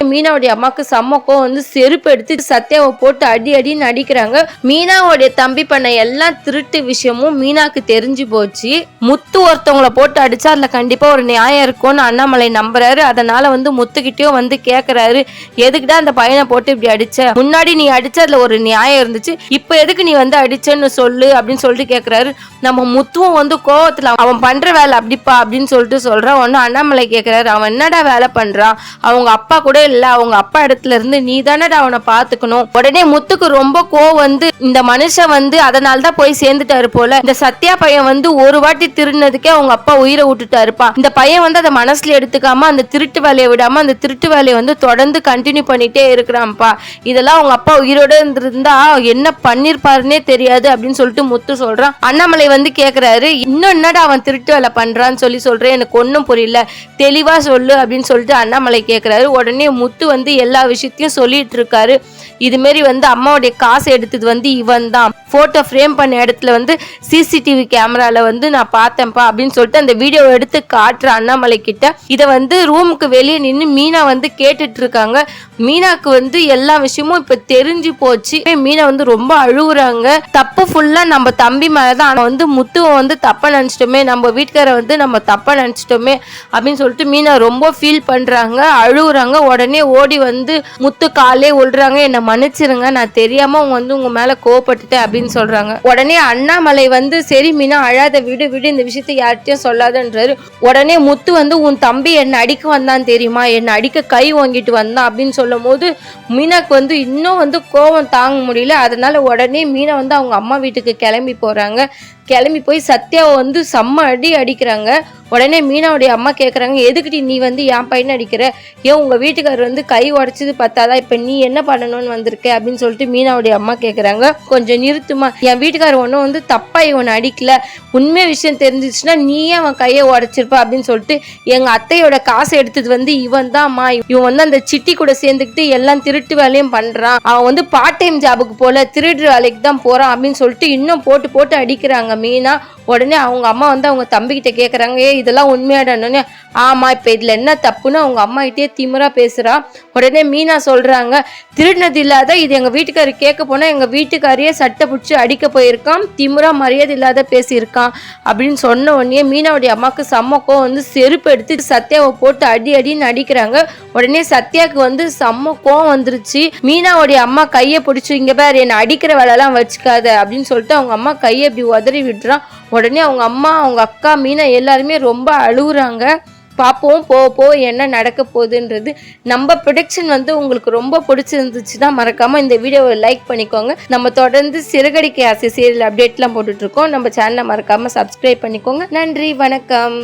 மீனாவுடைய அம்மாக்கு சம்மக்கம் வந்து செருப்பு எடுத்து சத்யாவை போட்டு அடி அடின்னு அடிக்கிறாங்க மீனாவுடைய தம்பி பண்ண எல்லா திருட்டு விஷயமும் மீனாக்கு தெரிஞ்சு போச்சு. முத்து ஒருத்தவங்களை போட்டு அடிச்சா அதுல கண்டிப்பா ஒரு நியாயம் இருக்கும்னு அண்ணாமலை நம்புறாரு. அதனால வந்து முத்துக்கிட்டயும் வந்து கேக்குறாரு. எதுக்குடா அந்த பையனை போட்டு இப்படி அடிச்ச? முன்னாடி நீ அடிச்ச அதுல ஒரு நியாயம் இருந்துச்சு. இப்ப எதுக்கு நீ வந்து அடிச்சேன்னு சொல்லு அப்படின்னு சொல்லிட்டு கேக்குறாரு. நம்ம முத்துவும் வந்து கோவத்துல அவன் பண்ற வேலை அப்படிப்பா அப்படின்னு சொல்லிட்டு சொல்றான். ஒன்னும் அண்ணாமலை கேக்குறாரு அவன் என்னடா வேலை பண்றான்? அவங்க அப்பா கூட இல்லை அவங்க அப்பா இடத்துல இருந்து நீ தானடா அவனை பார்த்துக்கணும் உடனே முத்துக்கு ரொம்ப கோவம் வந்து இந்த மனுஷன் வந்து அதனால தான் போய் சேர்ந்துட்டாரு போல. இந்த சத்யா பையன் வந்து ஒரு வாட்டி திருடினதுக்கே அவங்க அப்பா உயிரை விட்டுட்டாருப்பா. இந்த பையன் வந்து அதை மனசுல எடுத்துக்காம அந்த திருட்டு வேலையை விடாம அந்த திருட்டு வேலையை வந்து தொடர்ந்து கண்டினியூ பண்ணிட்டே இருக்கிறான்ப்பா. இதெல்லாம் அவங்க அப்பா உயிரோட இருந்திருந்தா என்ன பண்ணிருப்பாருன்னே தெரியாது அப்படின்னு சொல்லிட்டு முத்து சொல்றான். அண்ணாமலை வந்து கேக்குறாரு இன்னும் என்னடா அவன் திருட்டு வேலை பண்றான்னு சொல்லி சொல்றேன். எனக்கு ஒன்றும் புரியல. தெளிவா சொல்லு அப்படின்னு சொல்லிட்டு அண்ணாமலை கேக்குறாரு. உடனே முத்து வந்து எல்லா விஷயத்தையும் சொல்லிட்டு இருக்காரு இது மாரி வந்து அம்மாவுடைய காசு எடுத்தது வந்து இவன் தான் போட்டோ ஃப்ரேம் பண்ண இடத்துல வந்து சிசிடிவி கேமரால வந்து நான் பார்த்தேன்ப்பா அப்படின்னு சொல்லிட்டு அந்த வீடியோ எடுத்து காட்டுற அண்ணாமலை கிட்ட இதை வந்து ரூமுக்கு வெளியே நின்று மீனா வந்து கேட்டுட்டு இருக்காங்க மீனாக்கு வந்து எல்லா விஷயமும் இப்ப தெரிஞ்சு போச்சு. மீனா வந்து ரொம்ப அழுகுறாங்க. தப்பு ஃபுல்லா நம்ம தம்பி மேலதான். ஆனா வந்து முத்துவை வந்து தப்பா நினைச்சிட்டோமே நம்ம வீட்டுக்கார வந்து நம்ம தப்பா நினைச்சிட்டோமே அப்படின்னு சொல்லிட்டு மீனா ரொம்ப ஃபீல் பண்றாங்க. அழுகுறாங்க. உடனே ஓடி வந்து முத்து காலே உள்றாங்க என்னை மன்னிச்சிருங்க. நான் தெரியாம அவங்க வந்து உங்க மேல கோவப்பட்டுட்டேன் அப்படின்னு சொல்றாங்க. உடனே அண்ணாமலை வந்து சரி மீனா அழாத விடு விடு. இந்த விஷயத்த யார்கிட்டயும் சொல்லாதன்றாரு. உடனே முத்து வந்து உன் தம்பி என்னை அடிக்க வந்தான் தெரியுமா? என்னை அடிக்க கை வாங்கிட்டு வந்தான். அப்படின்னு சொல்லி சொல்லும் போது மீனாக்கு வந்து இன்னும் வந்து கோவம் தாங்க முடியல. அதனால உடனே மீனா வந்து அவங்க அம்மா வீட்டுக்கு கிளம்பி போறாங்க. கிளம்பி போய் சத்யாவை வந்து செம்ம அடி அடிக்கிறாங்க. உடனே மீனாவுடைய அம்மா கேட்குறாங்க எதுக்குடி நீ வந்து என் பையனை அடிக்கிற? ஏன் உங்கள் வீட்டுக்காரர் வந்து கை உடச்சது பார்த்தாதான் இப்போ நீ என்ன பண்ணணும்னு வந்திருக்க? அப்படின்னு சொல்லிட்டு மீனாவுடைய அம்மா கேட்குறாங்க கொஞ்சம் நிறுத்துமா என் வீட்டுக்காரர் ஒன்றும் வந்து தப்பாக இவனை அடிக்கல. உண்மை விஷயம் தெரிஞ்சிச்சுன்னா நீயே அவன் கையை உடச்சிருப்பா அப்படின்னு சொல்லிட்டு எங்கள் அத்தையோட காசை எடுத்தது வந்து இவன் தான்மா இவன் வந்து அந்த சிட்டி கூட சேர்ந்துக்கிட்டு எல்லாம் திருட்டு வேலையும் பண்ணுறான் அவன் வந்து பார்ட் டைம் ஜாபுக்கு போல திருடுற வேலைக்கு தான் போகிறான் அப்படின்னு சொல்லிட்டு இன்னும் போட்டு போட்டு அடிக்கிறாங்க மீனா உடனே அவங்க அம்மா வந்து அவங்க தம்பிக்கிட்ட கேட்குறாங்க ஏ இதெல்லாம் உண்மையாடனே ஆமாம் இப்போ இதில் என்ன தப்புன்னு அவங்க அம்மாகிட்டே கிட்டே பேசுகிறான் உடனே மீனா சொல்கிறாங்க திருடினது இல்லாத இது எங்கள் வீட்டுக்காரர் கேட்க போனால் எங்கள் வீட்டுக்காரையே சட்டை பிடிச்சி அடிக்க போயிருக்கான் திமிரா மரியாதை இல்லாத பேசியிருக்கான். அப்படின்னு சொன்ன உடனே மீனாவுடைய அம்மாவுக்கு செம்மக்கம் வந்து செருப்பு எடுத்து சத்யாவை போட்டு அடி அடின்னு அடிக்கிறாங்க. உடனே சத்யாவுக்கு வந்து செம்ம கோவம் வந்துருச்சு. மீனாவுடைய அம்மா கையை பிடிச்சி இங்கே பாரு என்னை அடிக்கிற வேலைலாம் வச்சுக்காத அப்படின்னு சொல்லிட்டு அவங்க அம்மா கையை இப்படி உதறி விட்டுறான். உடனே அவங்க அம்மா அவங்க அக்கா மீனா எல்லாருமே ரொம்ப அழுகுறாங்க. பார்ப்போம் போக போக என்ன நடக்க போகுதுன்றது. நம்ம ப்ரொடக்ஷன் வந்து உங்களுக்கு ரொம்ப பிடிச்சிருந்துச்சுன்னா மறக்காமல் இந்த வீடியோவை லைக் பண்ணிக்கோங்க. நம்ம தொடர்ந்து சிறுகடிக்கை ஆசை சீரியல் அப்டேட்லாம் போட்டுட்ருக்கோம் நம்ம சேனலை மறக்காமல் சப்ஸ்கிரைப் பண்ணிக்கோங்க. நன்றி வணக்கம்.